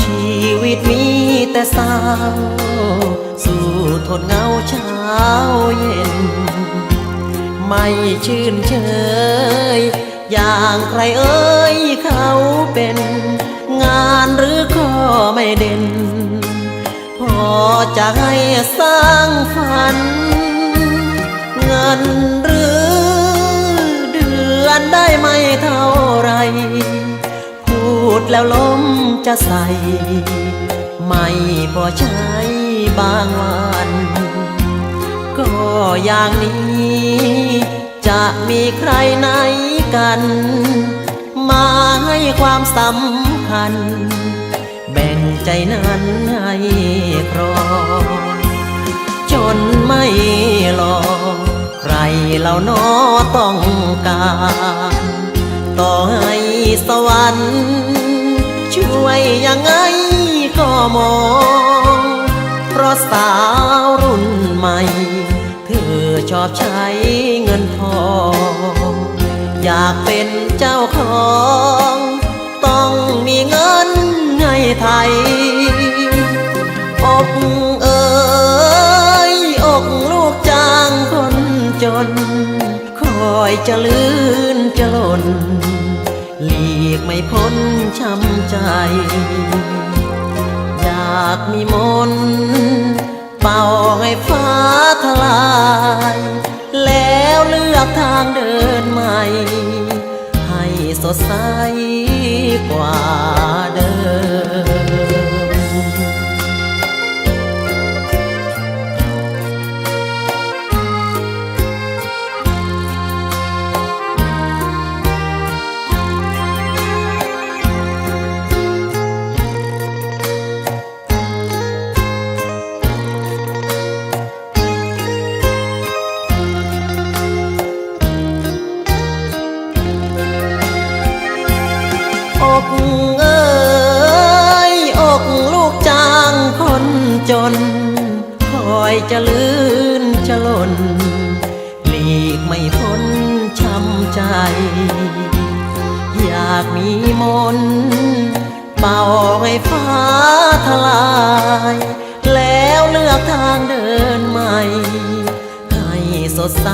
ชีวิตมีแต่เศร้า สู่ทนเงาเช้าเย็น ไม่ชื่นเชย อย่างใครเอ่ยเขาเป็น งานหรือข้อไม่เด่น พอจะให้สร้างฝัน เงินหรือเดือนได้ไม่เท่าไรพูดแล้วล้ จะใส่ ไม่พอใช้บางวัน ก็อย่างนี้ จะมีใครไหนกัน มาให้ความสำคัญ แบ่งใจนั้นให้ครองจนไม่รอใครเล่านอต้องการ ต่อให้สวรรค์ วยยังไงก็มอง เพราะสาวรุ่นใหม่ เธอชอบใช้เงินทอง อยากเป็นเจ้าของ ต้องมีเงินให้ไทย อกเอ๋ยอกลูกจ้างคนจน คอยจะลื่นจะหล่น หลีกไม่พ้นช้ำใจ อยากมีมนเป่าให้ฟ้าทลาย แล้วเลือกทางเดินใหม่ ให้สดใสกว่า จะลื่นจะหล่นหลีกไม่พ้นช้ำใจ อยากมีมนเป่าให้ฟ้าทลาย แล้วเลือกทางเดินใหม่ ให้สดใส